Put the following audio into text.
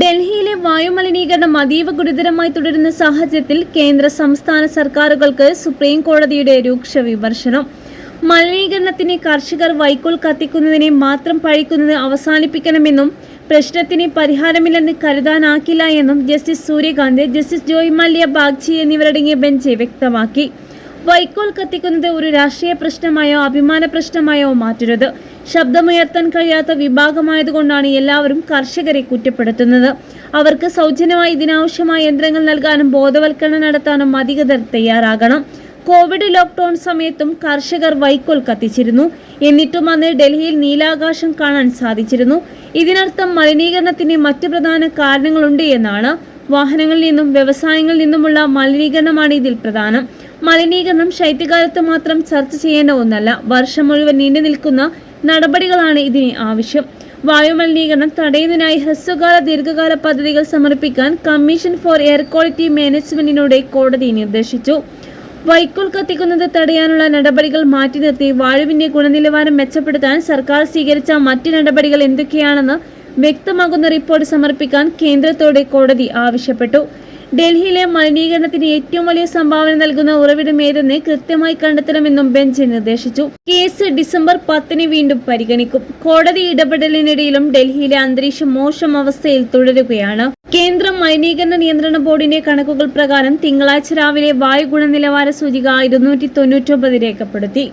ഡൽഹിയിലെ വായുമലിനീകരണം അതീവ ഗുരുതരമായി തുടരുന്ന സാഹചര്യത്തിൽ കേന്ദ്ര സംസ്ഥാന സർക്കാരുകൾക്ക് സുപ്രീം കോടതിയുടെ രൂക്ഷ വിമർശനം. മലിനീകരണത്തിന് കർഷകർ വൈക്കോൽ കത്തിക്കുന്നതിനെ മാത്രം പഴിക്കുന്നത് അവസാനിപ്പിക്കണമെന്നും പ്രശ്നത്തിന് പരിഹാരമില്ലെന്ന് കരുതാനാക്കില്ല എന്നും ജസ്റ്റിസ് സൂര്യകാന്ത് ജസ്റ്റിസ് ജോയ് മല്യ ബാഗ്ചി എന്നിവരടങ്ങിയ ബെഞ്ച് വ്യക്തമാക്കി. വൈക്കോൽ കത്തിക്കുന്നത് ഒരു രാഷ്ട്രീയ പ്രശ്നമായോ അഭിമാന പ്രശ്നമായോ മാറ്റരുത്. ശബ്ദമുയർത്താൻ കഴിയാത്ത വിഭാഗമായതുകൊണ്ടാണ് എല്ലാവരും കർഷകരെ കുറ്റപ്പെടുത്തുന്നത്. അവർക്ക് സൗജന്യമായി ഇതിനാവശ്യമായ യന്ത്രങ്ങൾ നൽകാനും ബോധവൽക്കരണം നടത്താനും അധികൃതർ തയ്യാറാകണം. കോവിഡ് ലോക്ക്ഡൌൺ സമയത്തും കർഷകർ വൈക്കോൽ കത്തിച്ചിരുന്നു. എന്നിട്ടും അന്ന് ഡൽഹിയിൽ നീലാകാശം കാണാൻ സാധിച്ചിരുന്നു. ഇതിനർത്ഥം മലിനീകരണത്തിന് മറ്റു പ്രധാന കാരണങ്ങളുണ്ട് എന്നാണ്. വാഹനങ്ങളിൽ നിന്നും വ്യവസായങ്ങളിൽ നിന്നുമുള്ള മലിനീകരണമാണ് ഇതിൽ പ്രധാനം. മലിനീകരണം ശൈത്യകാലത്ത് മാത്രം ചർച്ച ചെയ്യേണ്ട ഒന്നല്ല വർഷം മുഴുവൻ നീണ്ടു നിൽക്കുന്ന നടപടികളാണ് ഇതിന് ആവശ്യം. വായുമലിനീകരണം തടയുന്നതിനായി ഹ്രസ്വകാല ദീർഘകാല പദ്ധതികൾ സമർപ്പിക്കാൻ കമ്മീഷൻ ഫോർ എയർ ക്വാളിറ്റി മാനേജ്മെന്റിനോട് കോടതി നിർദ്ദേശിച്ചു. വൈക്കോൽ കത്തിക്കുന്നത് തടയാനുള്ള നടപടികൾ മാറ്റി നിർത്തി വായുവിന്റെ ഗുണനിലവാരം മെച്ചപ്പെടുത്താൻ സർക്കാർ സ്വീകരിച്ച മറ്റ് നടപടികൾ എന്തൊക്കെയാണെന്ന് വ്യക്തമാകുന്ന റിപ്പോർട്ട് സമർപ്പിക്കാൻ കേന്ദ്രത്തോട് കോടതി ആവശ്യപ്പെട്ടു. ഡൽഹിയിലെ മലിനീകരണത്തിന് ഏറ്റവും വലിയ സംഭാവന നൽകുന്ന ഉറവിടം ഏതെന്ന് കൃത്യമായി കണ്ടെത്തണമെന്നും ബെഞ്ച് നിർദ്ദേശിച്ചു. കേസ് ഡിസംബർ പത്തിന് വീണ്ടും പരിഗണിക്കും. കോടതി ഇടപെടലിനിടയിലും ഡൽഹിയിലെ അന്തരീക്ഷം മോശം അവസ്ഥയിൽ തുടരുകയാണ്. കേന്ദ്ര മലിനീകരണ നിയന്ത്രണ ബോർഡിന്റെ കണക്കുകൾ പ്രകാരം തിങ്കളാഴ്ച രാവിലെ വായു ഗുണനിലവാര സൂചിക ഇരുന്നൂറ്റി തൊണ്ണൂറ്റൊമ്പത് രേഖപ്പെടുത്തി.